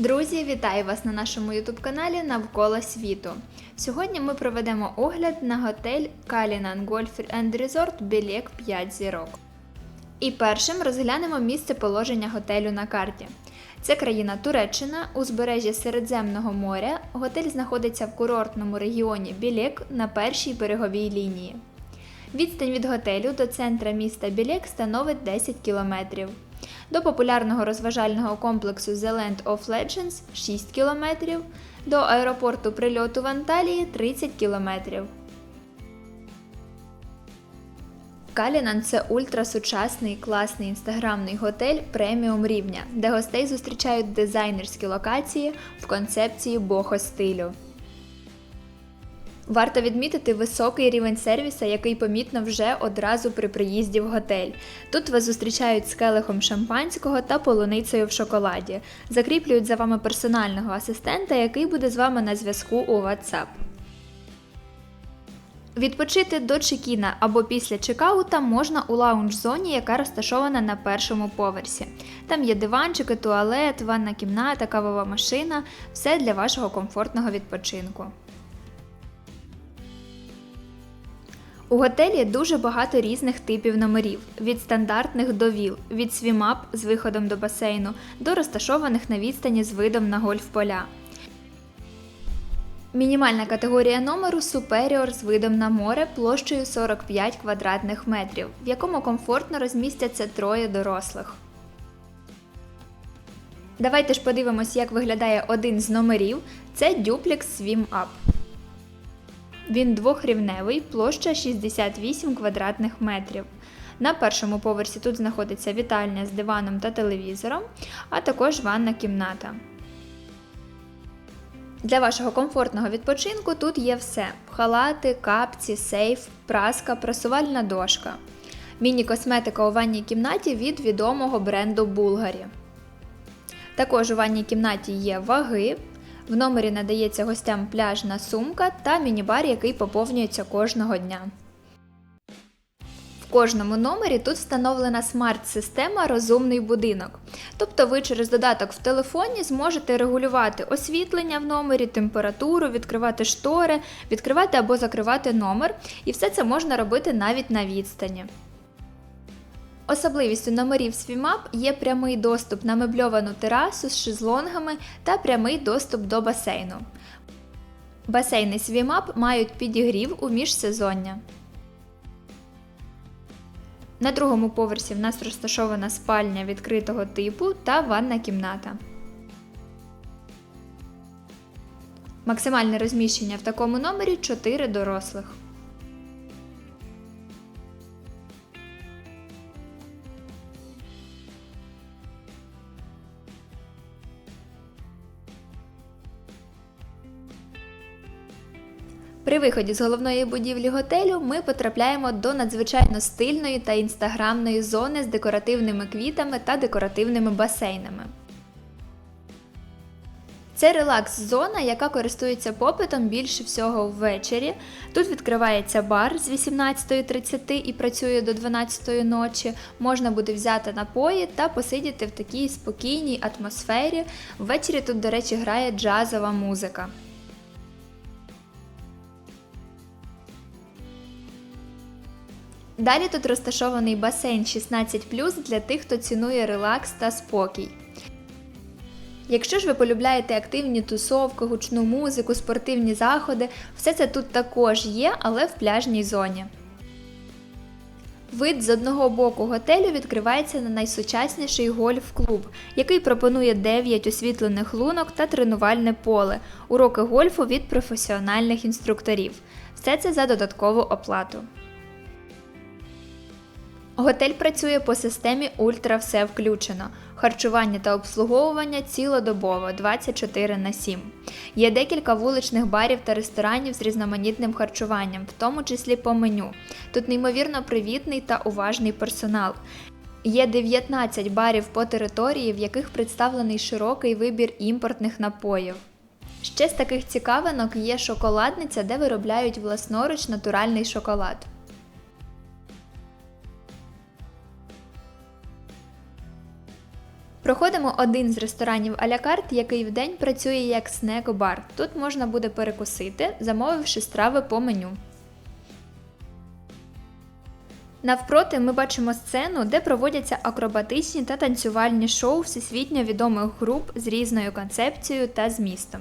Друзі, вітаю вас на нашому youtube каналі Навколо світу. Сьогодні ми проведемо огляд на готель Калінан Golf and Resort Білєк 5 зірок. І першим розглянемо місце положення готелю на карті. Це країна Туреччина, узбережжя Середземного моря. Готель знаходиться в курортному регіоні Білєк на першій береговій лінії. Відстань від готелю до центра міста Білєк становить 10 кілометрів. До популярного розважального комплексу The Land of Legends 6 км, до аеропорту прильоту в Анталії 30 км. Калінан це ультрасучасний класний інстаграмний готель преміум рівня, де гостей зустрічають дизайнерські локації в концепції бохо-стилю. Варто відмітити високий рівень сервіса, який помітно вже одразу при приїзді в готель. Тут вас зустрічають з келихом шампанського та полуницею в шоколаді. Закріплюють за вами персонального асистента, який буде з вами на зв'язку у WhatsApp. Відпочити до чекіна або після чекаута можна у лаунж-зоні, яка розташована на першому поверсі. Там є диванчики, туалет, ванна кімната, кавова машина все для вашого комфортного відпочинку. У готелі дуже багато різних типів номерів: від стандартних до віл, від свімап з виходом до басейну до розташованих на відстані з видом на гольф-поля. Мінімальна категорія номеру Superior з видом на море площею 45 квадратних метрів, в якому комфортно розмістяться троє дорослих. Давайте ж подивимось, як виглядає один з номерів. Це Duplex Swim Up. Він двохрівневий, площа 68 квадратних метрів. На першому поверсі тут знаходиться вітальня з диваном та телевізором, а також ванна кімната. Для вашого комфортного відпочинку тут є все: халати, капці, сейф, праска, прасувальна дошка. Міні-косметика у ванній кімнаті від відомого бренду Булгарі. Також у ванній кімнаті є ваги. В номері надається гостям пляжна сумка та міні-бар, який поповнюється кожного дня. В кожному номері тут встановлена смарт-система Розумний будинок. Тобто ви через додаток в телефоні зможете регулювати освітлення в номері, температуру, відкривати штори, відкривати або закривати номер, і все це можна робити навіть на відстані. Особливістю номерів Swimap є прямий доступ на мебльовану терасу з шезлонгами та прямий доступ до басейну. Басейни Swimap мають підігрів у міжсезоння. На другому поверсі в нас розташована спальня відкритого типу та ванна кімната. Максимальне розміщення в такому номері 4 дорослих. При виході з головної будівлі готелю ми потрапляємо до надзвичайно стильної та інстаграмної зони з декоративними квітами та декоративними басейнами. Це релакс-зона, яка користується попитом більше всього ввечері. Тут відкривається бар з 18.30 і працює до 12 ночі. Можна буде взяти напої та посидіти в такій спокійній атмосфері. Ввечері тут, до речі, грає джазова музика. Далі тут розташований басейн 16 для тих, хто цінує релакс та спокій. Якщо ж ви полюбляєте активні тусовки, гучну музику, спортивні заходи, все це тут також є, але в пляжній зоні. Вид з одного боку готелю відкривається на найсучасніший гольф-клуб, який пропонує 9 освітлених лунок та тренувальне поле, уроки гольфу від професіональних інструкторів. Все це за додаткову оплату. Готель працює по системі Ультра все включено. Харчування та обслуговування цілодобово 24 на 7. Є декілька вуличних барів та ресторанів з різноманітним харчуванням, в тому числі по меню. Тут неймовірно привітний та уважний персонал. Є 19 барів по території, в яких представлений широкий вибір імпортних напоїв. Ще з таких цікавинок є шоколадниця, де виробляють власноруч натуральний шоколад. Проходимо один з ресторанів а-ля карт, який в день працює як снек-бар. Тут можна буде перекусити, замовивши страви по меню. Навпроти ми бачимо сцену, де проводяться акробатичні та танцювальні шоу всесвітньо відомих груп з різною концепцією та змістом.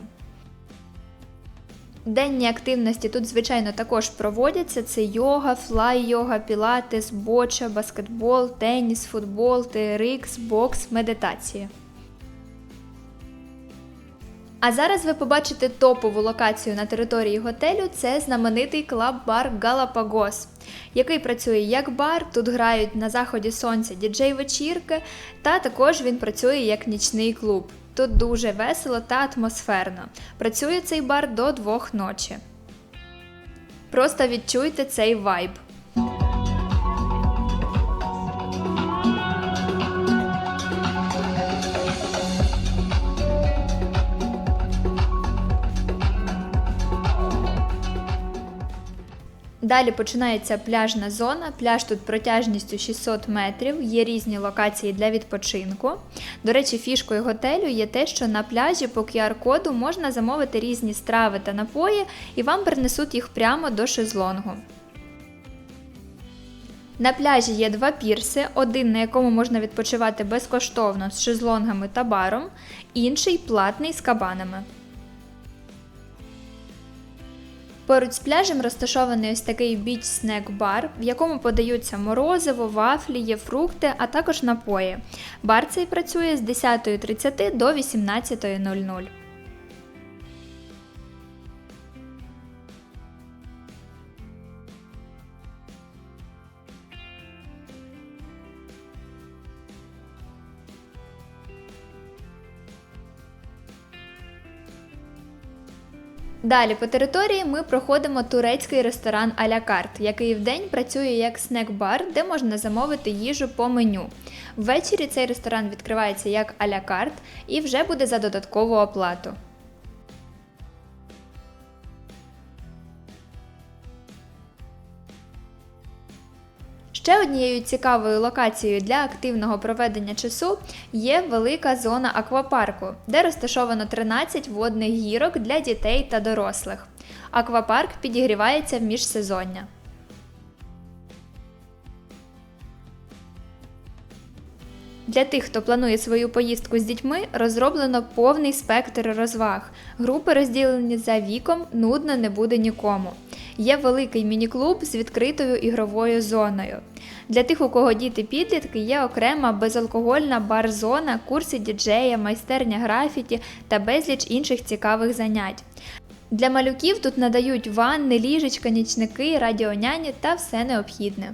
Денні активності тут, звичайно, також проводяться: це йога, флай-йога, пілатес, боча, баскетбол, теніс, футбол, TRX, бокс, медитація. А зараз ви побачите топову локацію на території готелю. Це знаменитий клаб-бар Галапагос, який працює як бар. Тут грають на заході сонця діджей-вечірки, та також він працює як нічний клуб. Тут дуже весело та атмосферно. Працює цей бар до двох ночі. Просто відчуйте цей вайб. Далі починається пляжна зона. Пляж тут протяжністю 600 метрів, є різні локації для відпочинку. До речі, фішкою готелю є те, що на пляжі по QR-коду можна замовити різні страви та напої, і вам принесуть їх прямо до шезлонгу. На пляжі є два пірси, один на якому можна відпочивати безкоштовно з шезлонгами та баром, інший платний з кабанами. Поруч з пляжем розташований ось такий біч снек бар, в якому подаються морозиво, вафлі, є фрукти, а також напої. Бар цей працює з 10.30 до 18.00. Далі по території ми проходимо турецький ресторан а-ля карт, який вдень працює як снек-бар, де можна замовити їжу по меню. Ввечері цей ресторан відкривається як а-ля карт і вже буде за додаткову оплату. Ще однією цікавою локацією для активного проведення часу є велика зона аквапарку, де розташовано 13 водних гірок для дітей та дорослих. Аквапарк підігрівається в міжсезоння. Для тих, хто планує свою поїздку з дітьми, розроблено повний спектр розваг. Групи розділені за віком, нудно не буде нікому. Є великий міні-клуб з відкритою ігровою зоною. Для тих, у кого діти підлітки, є окрема безалкогольна бар-зона, курси діджея, майстерня графіті та безліч інших цікавих занять. Для малюків тут надають ванни, ліжечка, нічники, радіоняні та все необхідне.